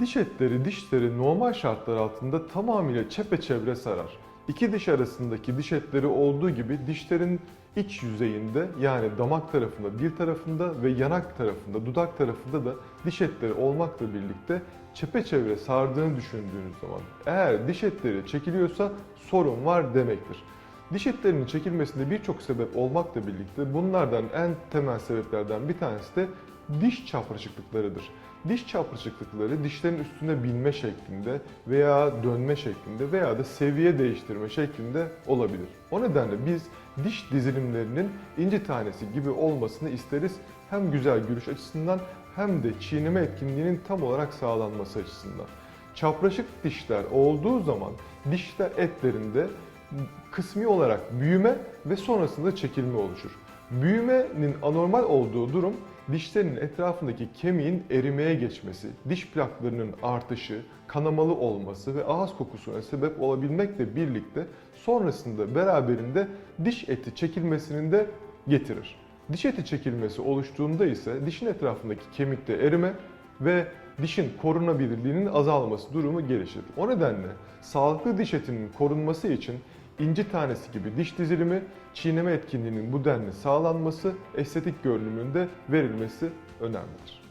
Diş etleri dişleri normal şartlar altında tamamıyla çepeçevre sarar. İki diş arasındaki diş etleri olduğu gibi dişlerin iç yüzeyinde yani damak tarafında, dil tarafında ve yanak tarafında, dudak tarafında da diş etleri olmakla birlikte çepeçevre sardığını düşündüğünüz zaman eğer diş etleri çekiliyorsa sorun var demektir. Diş etlerinin çekilmesinde birçok sebep olmakla birlikte bunlardan en temel sebeplerden bir tanesi de diş çapraşıklıklarıdır. Diş çapraşıklıkları dişlerin üstüne binme şeklinde veya dönme şeklinde veya da seviye değiştirme şeklinde olabilir. O nedenle biz diş dizilimlerinin inci tanesi gibi olmasını isteriz. Hem güzel görüş açısından hem de çiğneme etkinliğinin tam olarak sağlanması açısından. Çapraşık dişler olduğu zaman dişler etlerinde kısmi olarak büyüme ve sonrasında çekilme oluşur. Büyümenin anormal olduğu durum dişlerin etrafındaki kemiğin erimeye geçmesi, diş plaklarının artışı, kanamalı olması ve ağız kokusuna sebep olabilmekle birlikte sonrasında beraberinde diş eti çekilmesini de getirir. Diş eti çekilmesi oluştuğunda ise dişin etrafındaki kemikte erime ve dişin korunabilirliğinin azalması durumu gelişir. O nedenle sağlıklı diş etinin korunması için inci tanesi gibi diş dizilimi, çiğneme etkinliğinin bu denli sağlanması, estetik görünümünde verilmesi önemlidir.